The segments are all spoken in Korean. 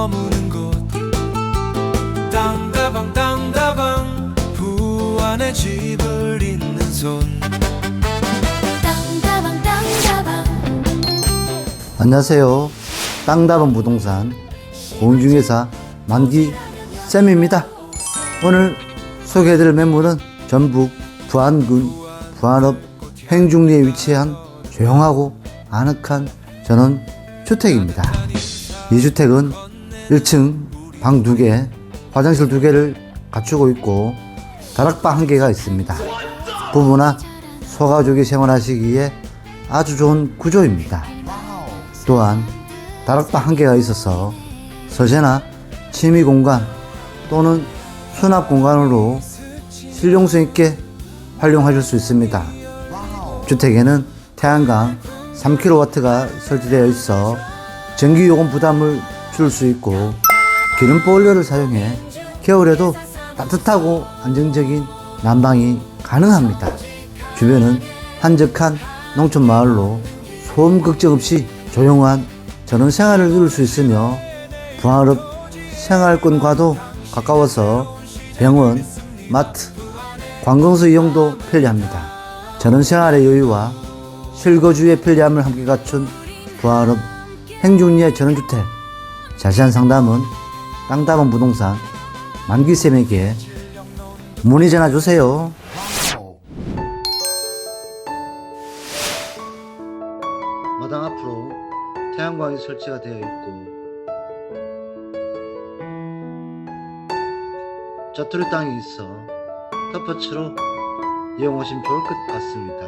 머무는 곳. 땅다방 땅다방 부안의 집을 잇는 손. 땅다방 땅다방. 안녕하세요. 땅다방 부동산 공중회사 만기 쌤입니다. 오늘 소개해드릴 매물은 전북 부안군 부안읍 행중리에 위치한 조용하고 아늑한 전원 주택입니다. 이 주택은 1층 방 2개, 화장실 2개를 갖추고 있고 다락방 1개가 있습니다. 부부나 소가족이 생활하시기에 아주 좋은 구조입니다. 또한 다락방 한 개가 있어서 서재나 취미 공간 또는 수납 공간으로 실용성 있게 활용하실 수 있습니다. 주택에는 태양광 3kW가 설치되어 있어 전기요금 부담을 줄 수 있고 기름 보일러를 사용해 겨울에도 따뜻하고 안정적인 난방이 가능합니다. 주변은 한적한 농촌 마을로 소음 걱정 없이 조용한 전원 생활을 누릴 수 있으며 부하읍 생활권과도 가까워서 병원, 마트, 관공서 이용도 편리합니다. 전원 생활의 여유와 실거주의 편리함을 함께 갖춘 부하읍 행중리의 전원주택 자세한 상담은 땅다방 부동산 만기쌤에게 문의 전화 주세요. 마당 앞으로 태양광이 설치가 되어 있고 자투리 땅이 있어 텃밭으로 이용 하시면 좋을 것 같습니다.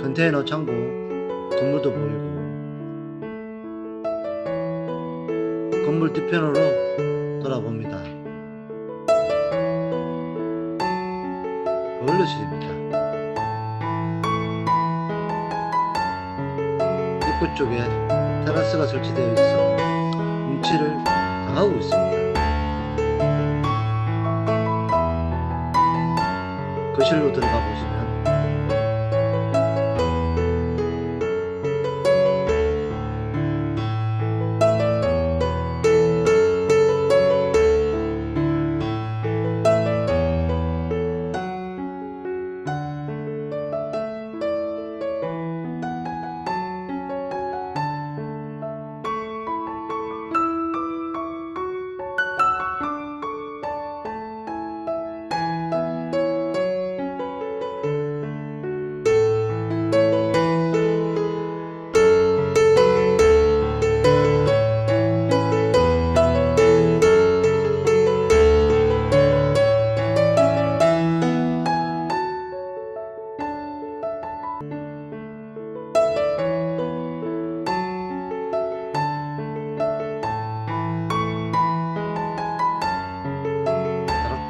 컨테이너 창고 건물도 보이고 건물 뒤편으로 돌아봅니다. 보일러실입니다. 입구 쪽에 테라스가 설치되어 있어 운치를 당하고 있습니다. 거실로 들어가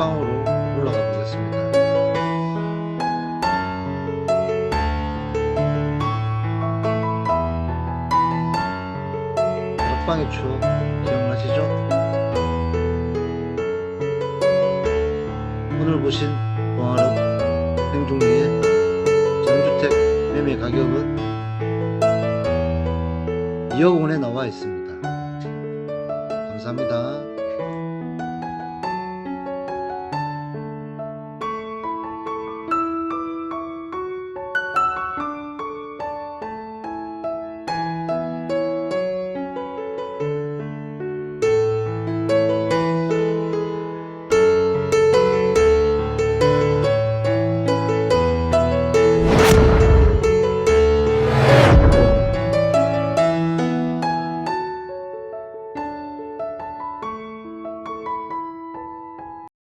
다락방으로 올라가 보겠습니다. 다락방의 추억 기억나시죠? 오늘 보신 봉화읍 행중리의 전주택 매매 가격은 2억 원에 나와 있습니다. 감사합니다.